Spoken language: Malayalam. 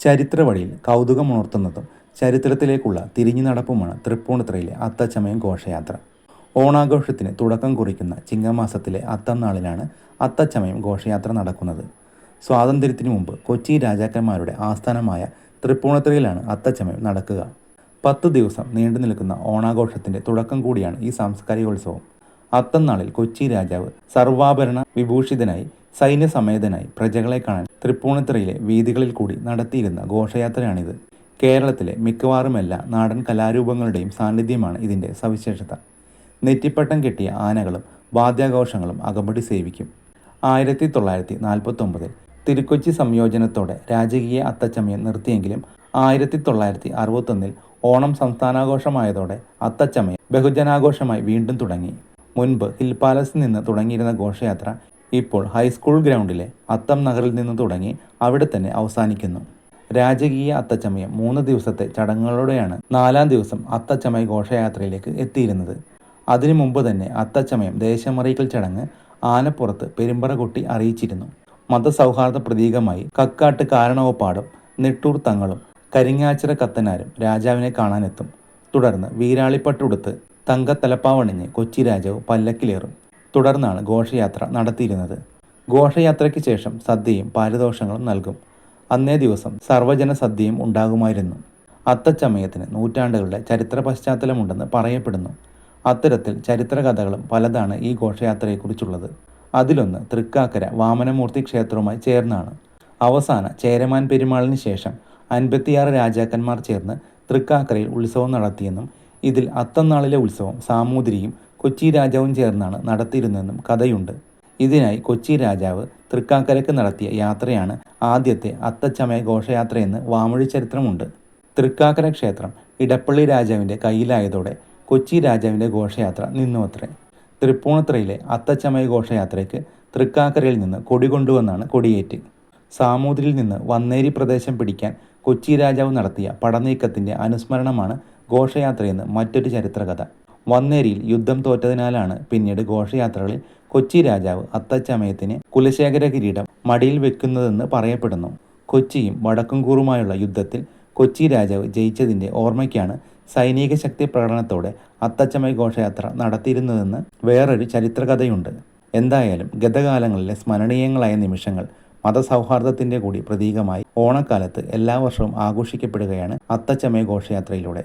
ചരിത്ര വഴിയിൽ കൗതുകമുണർത്തുന്നതും ചരിത്രത്തിലേക്കുള്ള തിരിഞ്ഞു നടപ്പുമാണ് തൃപ്പൂണിത്തുറയിലെ അത്തച്ചമയം ഘോഷയാത്ര. ഓണാഘോഷത്തിന് തുടക്കം കുറിക്കുന്ന ചിങ്ങമാസത്തിലെ അത്തം നാളിലാണ് അത്തച്ചമയം ഘോഷയാത്ര നടക്കുന്നത്. സ്വാതന്ത്ര്യത്തിനു മുമ്പ് കൊച്ചി രാജാക്കന്മാരുടെ ആസ്ഥാനമായ തൃപ്പൂണിത്തുറയിലാണ് അത്തച്ചമയം നടക്കുക. പത്ത് ദിവസം നീണ്ടു നിൽക്കുന്ന ഓണാഘോഷത്തിന്റെ തുടക്കം കൂടിയാണ് ഈ സാംസ്കാരികോത്സവം. അത്തം നാളിൽ കൊച്ചി രാജാവ് സർവാഭരണ വിഭൂഷിതനായി സൈന്യസമേതനായി പ്രജകളെ കാണാൻ തൃപ്പൂണിത്തുറയിലെ വീതികളിൽ കൂടി നടത്തിയിരുന്ന ഘോഷയാത്രയാണിത്. കേരളത്തിലെ മിക്കവാറും എല്ലാ നാടൻ കലാരൂപങ്ങളുടെയും സാന്നിധ്യമാണ് ഇതിന്റെ സവിശേഷത. നെറ്റിപ്പട്ടം കെട്ടിയ ആനകളും വാദ്യാഘോഷങ്ങളും അകമ്പടി സേവിക്കും. ആയിരത്തി തൊള്ളായിരത്തി നാൽപ്പത്തൊമ്പതിൽ തിരുക്കൊച്ചി സംയോജനത്തോടെ രാജകീയ അത്തച്ചമയം നിർത്തിയെങ്കിലും ആയിരത്തി തൊള്ളായിരത്തി അറുപത്തൊന്നിൽ ഓണം സംസ്ഥാനാഘോഷമായതോടെ അത്തച്ചമയം ബഹുജനാഘോഷമായി വീണ്ടും തുടങ്ങി. മുൻപ് ഹിൽ പാലസിൽ നിന്ന് തുടങ്ങിയിരുന്ന ഘോഷയാത്ര ഇപ്പോൾ ഹൈസ്കൂൾ ഗ്രൗണ്ടിലെ അത്തം നഗറിൽ നിന്ന് തുടങ്ങി അവിടെ തന്നെ അവസാനിക്കുന്നു. രാജകീയ അത്തച്ചമയം മൂന്ന് ദിവസത്തെ ചടങ്ങുകളോടെയാണ് നാലാം ദിവസം അത്തച്ചമയ ഘോഷയാത്രയിലേക്ക് എത്തിയിരുന്നത്. അതിനു മുമ്പ് തന്നെ അത്തച്ചമയം ദേശമറിയിക്കൽ ചടങ്ങ് ആനപ്പുറത്ത് പെരുമ്പറ കൊട്ടി അറിയിച്ചിരുന്നു. മതസൗഹാർദ്ദ പ്രതീകമായി കക്കാട്ട് കാരണവപ്പാടും നെട്ടൂർ തങ്ങളും കരിങ്ങാച്ചിറ കത്തനാരും രാജാവിനെ കാണാനെത്തും. തുടർന്ന് വീരാളിപ്പട്ടുടുത്ത് തങ്കത്തലപ്പാവണിഞ്ഞ് കൊച്ചി രാജാവ് പല്ലക്കിലേറും. തുടർന്നാണ് ഘോഷയാത്ര നടത്തിയിരുന്നത്. ഘോഷയാത്രയ്ക്ക് ശേഷം സദ്യയും പാരിതോഷങ്ങളും നൽകും. അന്നേ ദിവസം സർവജന സദ്യയും ഉണ്ടാകുമായിരുന്നു. അത്തച്ചമയത്തിന് നൂറ്റാണ്ടുകളുടെ ചരിത്ര പശ്ചാത്തലമുണ്ടെന്ന് പറയപ്പെടുന്നു. അത്തരത്തിൽ ചരിത്രകഥകളും പലതാണ് ഈ ഘോഷയാത്രയെക്കുറിച്ചുള്ളത്. അതിലൊന്ന് തൃക്കാക്കര വാമനമൂർത്തി ക്ഷേത്രവുമായി ചേർന്നാണ്. അവസാന ചേരമാൻ പെരുമാളിന് ശേഷം അൻപത്തിയാറ് രാജാക്കന്മാർ ചേർന്ന് തൃക്കാക്കരയിൽ ഉത്സവം നടത്തിയെന്നും ഇതിൽ അത്തന്നാളിലെ ഉത്സവം സാമൂതിരിയും കൊച്ചി രാജാവും ചേർന്നാണ് നടത്തിയിരുന്നതെന്നും കഥയുണ്ട്. ഇതിനായി കൊച്ചി രാജാവ് തൃക്കാക്കരയ്ക്ക് നടത്തിയ യാത്രയാണ് ആദ്യത്തെ അത്തച്ചമയ ഘോഷയാത്രയെന്ന് വാമൊഴി ചരിത്രമുണ്ട്. തൃക്കാക്കര ക്ഷേത്രം ഇടപ്പള്ളി രാജാവിന്റെ കയ്യിലായതോടെ കൊച്ചി രാജാവിന്റെ ഘോഷയാത്ര നിന്നുവത്രേ. തൃപ്പൂണിത്തറയിലെ അത്തച്ചമയ ഘോഷയാത്രയ്ക്ക് തൃക്കാക്കരയിൽ നിന്ന് കൊടി കൊണ്ടുവന്നാണ് കൊടിയേറ്റ്. സാമൂതിരിയിൽ നിന്ന് വന്നേരി പ്രദേശം പിടിക്കാൻ കൊച്ചി രാജാവ് നടത്തിയ പടനീക്കത്തിന്റെ അനുസ്മരണമാണ് ഘോഷയാത്രയെന്ന് മറ്റൊരു ചരിത്രകഥ. വന്നേരിയിൽ യുദ്ധം തോറ്റതിനാലാണ് പിന്നീട് ഘോഷയാത്രകളിൽ കൊച്ചി രാജാവ് അത്തച്ചമയത്തിന് കുലശേഖര കിരീടം മടിയിൽ വെക്കുന്നതെന്ന് പറയപ്പെടുന്നു. കൊച്ചിയും വടക്കുംകൂറുമായുള്ള യുദ്ധത്തിൽ കൊച്ചി രാജാവ് ജയിച്ചതിന്റെ ഓർമ്മയ്ക്കാണ് സൈനിക ശക്തി പ്രകടനത്തോടെ അത്തച്ചമയ ഘോഷയാത്ര നടത്തിയിരുന്നതെന്ന് വേറൊരു ചരിത്രകഥയുണ്ട്. എന്തായാലും ഗതകാലങ്ങളിലെ സ്മരണീയങ്ങളായ നിമിഷങ്ങൾ മതസൗഹാർദ്ദത്തിന്റെ കൂടി പ്രതീകമായി ഓണക്കാലത്ത് എല്ലാ വർഷവും ആഘോഷിക്കപ്പെടുകയാണ് അത്തച്ചമയ ഘോഷയാത്രയിലൂടെ.